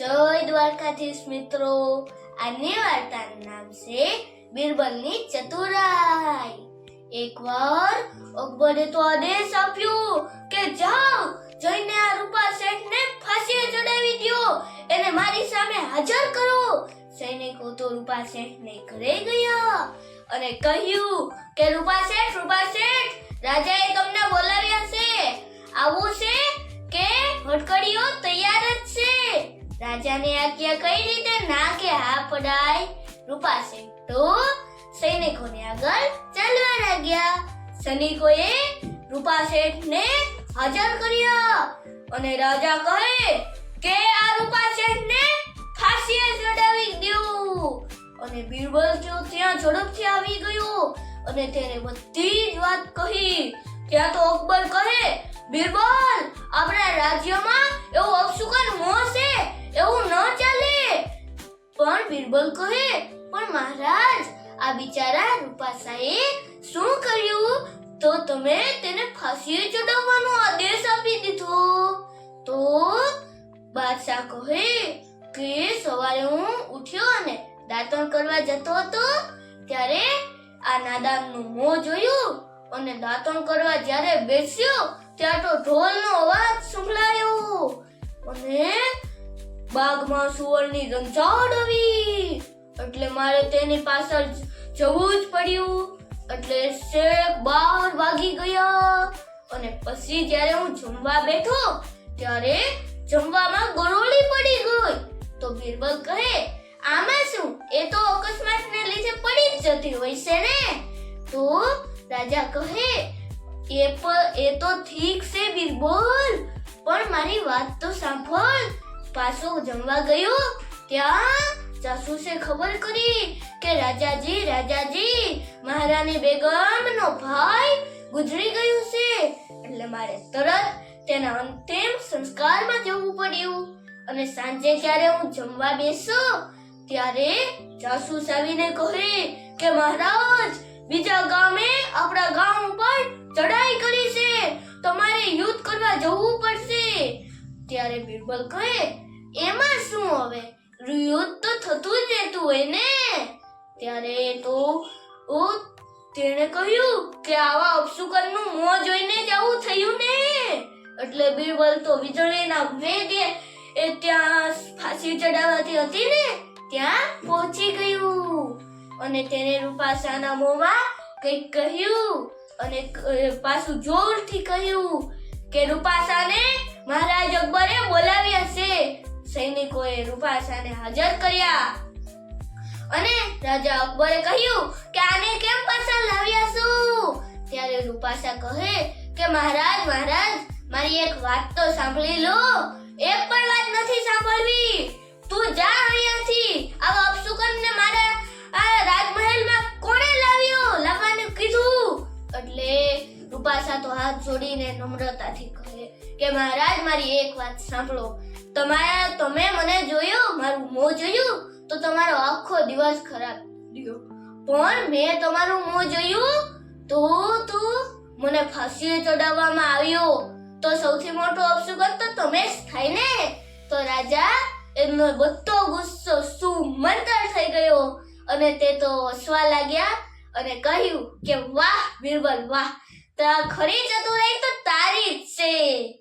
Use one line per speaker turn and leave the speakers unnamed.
જય દ્વારકાધીશ મિત્રો. આજની વાર્તાનું નામ છે બિરબલની ચતુરાઈ. એકવાર અકબરે તો આદેશ આપ્યો કે જાઓ જઈને આ રૂપા શેઠને ફાંસીએ ચડાવી દ્યો. એને મારી સામે હાજર કરો. સૈનિકો તો રૂપા શેઠને ઘરે ગયા અને કહ્યું કે રૂપા શેઠ રાજાને આજ્ઞા કઈ રીતે ના કે હા પડાય? રૂપા તો સૈનિકોને આગળ ચાલવા લાગ્યા. સૈનિકોએ રૂપા હાજર કર્યા અને રાજા કહે કે આ રૂપા શેઠને ફાંસીએ ચડાવી દો અને બીરબલ જો ત્યાં ઝડપથી આવી ગયો અને તેને બધી જ વાત કહી, ત્યાં તો અકબર કહે, બીરબલ, આપણા રાજ્યમાં એવું અપશુકન મોહ બીરબલ કહે, પણ મહારાજ, આ બિચારા રૂપાસાએ શું કર્યું? તો તમે તેને ફાંસીએ ચડાવવાનો આદેશ આપી દીધો. તો બાદશાહ કહે, કે સવારે હું ઉઠ્યો અને દાંતણ કરવા જતો હતો, ત્યારે આ નાદાનનું મોં જોયું અને દાંતણ કરવા જ્યારે બેસ્યો ત્યાં તો ઢોલનો અવાજ સંભળાયો અને બાગમાં સુવરની રંજાડ આવી. એટલે મારે તેની પાછળ જવું જ પડ્યું. એટલે શેખ બાર વાગી ગયા. અને પછી જ્યારે હું જમવા બેઠો, ત્યારે જમવામાં ગરોળી પડી ગઈ. તો બીરબલ કહે, આમાં શું? એ તો અકસ્માતને લીધે પડી જ જતી હોય છે ને? તો રાજા કહે, એ પણ એ તો ઠીક છે બીરબલ, પણ મારી વાત તો સાંભળ. પાછો જમવા ગયો ત્યાં જાસૂસે ખબર કરી કે રાજાજી રાજાજી, મહારાણી બેગમનો ભાઈ ગુજરી ગયું છે. એટલે મારે તરત તેના અંતિમ સંસ્કારમાં જવું પડ્યું. અને સાંજે જ્યારે હું જમવા બેસો, ત્યારે જાસૂસ આવીને કહે કે મહારાજ, બીજા ગામે આપણા ગામ ઉપર ચડાઈ કરી છે. તમારે યુદ્ધ કરવા જવું પડશે ત્યારે બિરબલ કહે, એમાં શું હવે? યુદ્ધ તો થતું જ રહેતું હોય ને? ત્યારે તો ઓ તેણે કહ્યું કે આવા અપશુકનનું મોં જોઈને જ આવું થયું ને? એટલે બિરબલ તો વીજળીના વેગે એ ત્યાં ફાંસી ચડાવવાથી હતી ને, ત્યાં પહોંચી ગયું. અને તેને રૂપાસાના મોંમાં કંઈક કહ્યું અને પાછું જોરથી કહ્યું કે, રૂપાસાને મહારાજ અકબરે બોલાવ્યા છે સૈનિકોએ રૂપાસાને હાજર કર્યા. અને રાજા અકબરે કહ્યું કે આને કેમ પાછા લાવ્યા છો? ત્યારે રૂપાસા કહે કે મહારાજ મહારાજ, મારી એક વાત તો સાંભળી લો. એક પણ વાત નથી સાંભળવી. તું જા અહીંયાથી. આવા અપશુકનને મારા આ રાજમહેલમાં કોણે લાવ્યો? લાવવાનું કીધું. એટલે રૂપાસા તો હાથ જોડીને નમ્રતાથી કહે કે મહારાજ, મારી એક વાત સાંભળો. તમારા, તમે મને જોયું, મારું મોં જોયું, તો તમારો આખો દિવસ ખરાબ ગયો પણ મેં તમારું મોં જોયું, તો તું મને ફાંસીએ ચડાવવામાં આવ્યો. તો સૌથી મોટો અપશુકન તો તમે જ થાય ને? તો રાજા, એમનો બધો ગુસ્સો સુમંતર થઈ ગયો અને તે તો હસવા લાગ્યા અને કહ્યું કે, વાહ બિરબલ વાહ, તા ખરી ચતુરાઈ તો તારી જ છે.